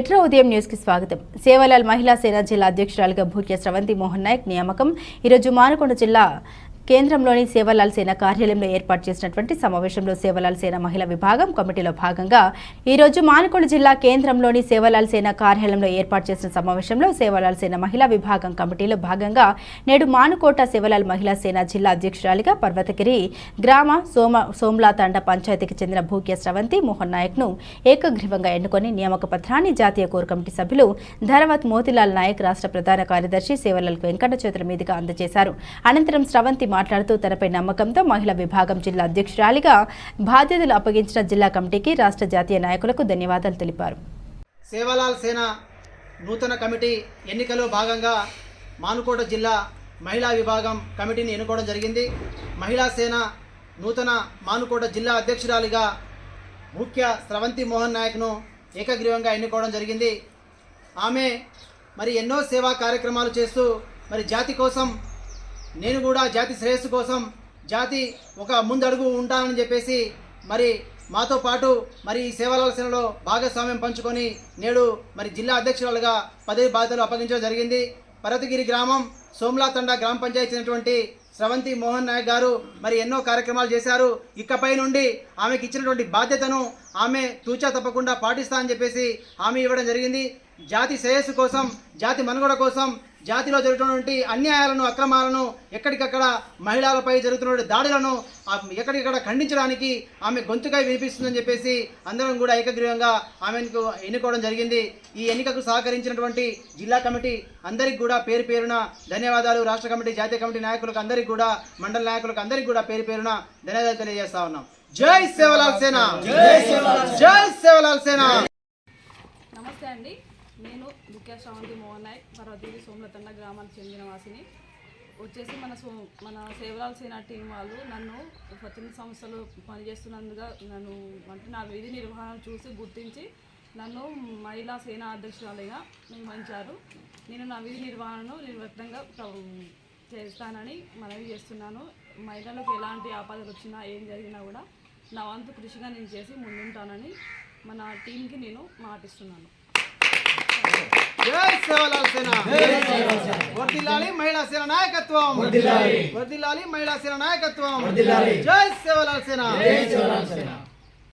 Metro ఉదయం న్యూస్కి స్వాగతం? సేవలాల్ మహిళా సేన జిల్లా అధ్యక్షురాలుగా భూక్య స్రవంతి మోహన్ నాయక్ నియామకం. ఈరోజు మానకొండ జిల్లా కేంద్రంలోని సేవలాల్ సేన కార్యాలయంలో ఏర్పాటు చేసినటువంటి సమావేశంలో సేవలాల్ సేన మహిళా విభాగం కమిటీలో భాగంగా ఈరోజు మానకొండ జిల్లా కేంద్రంలోని సేవలాల్ సేన కార్యాలయంలో ఏర్పాటు చేసిన సమావేశంలో సేవలాల్ సేన మహిళా విభాగం కమిటీలో భాగంగా నేడు మానుకోట సేవలాల్ మహిళా సేన జిల్లా అధ్యక్షురాలిగా పర్వతగిరి గ్రామ సోమ సోమ్లా తండ పంచాయతీకి చెందిన భూక్య స్రవంతి మోహన్ నాయక్ను ఏకగ్రీవంగా ఎన్నుకొని నియామక పత్రాన్ని జాతీయ కోర్ కమిటీ సభ్యులు ధరవత్ మోతిలాల్ నాయక్ రాష్ట్ర ప్రధాన కార్యదర్శి సేవలాల్ వెంకట చేతుల మీదుగా అందజేశారు. అనంతరం స్రవంతి మాట్లాడుతూ తనపై నమ్మకంతో మహిళా విభాగం జిల్లా అధ్యక్షురాలిగా బాధ్యతలు అప్పగించిన జిల్లా కమిటీకి రాష్ట్ర జాతీయ నాయకులకు ధన్యవాదాలు తెలిపారు. సేవలాల్ సేన నూతన కమిటీ ఎన్నికలో భాగంగా మానుకోట జిల్లా మహిళా విభాగం కమిటీని ఎన్నుకోవడం జరిగింది. మహిళా సేన నూతన మానుకోట జిల్లా అధ్యక్షురాలిగా ముఖ్య స్రవంతి మోహన్ నాయక్ను ఏకగ్రీవంగా ఎన్నుకోవడం జరిగింది. ఆమె మరి ఎన్నో సేవా కార్యక్రమాలు చేస్తూ మరి జాతి కోసం నేను కూడా జాతి శ్రేయస్సు కోసం జాతి ఒక ముందడుగు ఉంటానని చెప్పేసి మరి మాతో పాటు మరి ఈ సేవల భాగస్వామ్యం పంచుకొని నేడు మరి జిల్లా అధ్యక్షురాలుగా పదవి బాధ్యతలు అప్పగించడం జరిగింది. పర్వతగిరి గ్రామం సోమ్లాతండా గ్రామ పంచాయతీ చెందినటువంటి స్రవంతి మోహన్ నాయక్ గారు మరి ఎన్నో కార్యక్రమాలు చేశారు. ఇకపై నుండి ఆమెకి ఇచ్చినటువంటి బాధ్యతను ఆమె తూచా తప్పకుండా పాటిస్తా అని చెప్పేసి హామీ ఇవ్వడం జరిగింది. జాతి శ్రేయస్సు కోసం జాతి మనుగడ కోసం జాతిలో జరుగుతున్నటువంటి అన్యాయాలను అక్రమాలను ఎక్కడికక్కడ మహిళలపై జరుగుతున్న దాడులను ఎక్కడికక్కడ ఖండించడానికి ఆమె గొంతుకై వినిపిస్తుందని చెప్పేసి అందరం కూడా ఏకగ్రీవంగా ఆమెకు ఎన్నుకోవడం జరిగింది. ఈ ఎన్నికకు సహకరించినటువంటి జిల్లా కమిటీ అందరికి కూడా పేరు పేరున ధన్యవాదాలు. రాష్ట్ర కమిటీ జాతీయ కమిటీ నాయకులకు అందరికి కూడా మండల నాయకులకు అందరికి కూడా పేరు పేరున ధన్యవాదాలు తెలియజేస్తా ఉన్నాం. జై సేవలాల్ సేన! జై సేవలాల్ సేన! నమస్తే అండి. నేను ముఖ్య శ్రవంతి మోహన్ నాయక్ పర్వతగిరి సోమలతండ గ్రామానికి చెందిన వాసిని. వచ్చేసి మన సో మన సేవలాల్ సేనా టీం వాళ్ళు నన్ను స్వచ్ఛంద సంస్థలు పనిచేస్తున్నందుగా నన్ను అంటే నా విధి నిర్వహణ చూసి గుర్తించి నన్ను మహిళా సేనా అధ్యక్షురాలిగా నియమించారు. నేను నా విధి నిర్వహణను నిర్వర్తంగా చేస్తానని మనవి చేస్తున్నాను. మహిళలకు ఎలాంటి ఆపదలు వచ్చినా ఏం జరిగినా కూడా నా వంతు కృషిగా నేను చేసి ముందుంటానని మన టీంకి నేను మాటిస్తున్నాను. జై సేవలాల్ సేన. వర్దిల్లాలి మహిళా సేన నాయకత్వం. వర్దిల్లాలి. మహిళా సేన నాయకత్వం. జై సేవలాల్ సేన.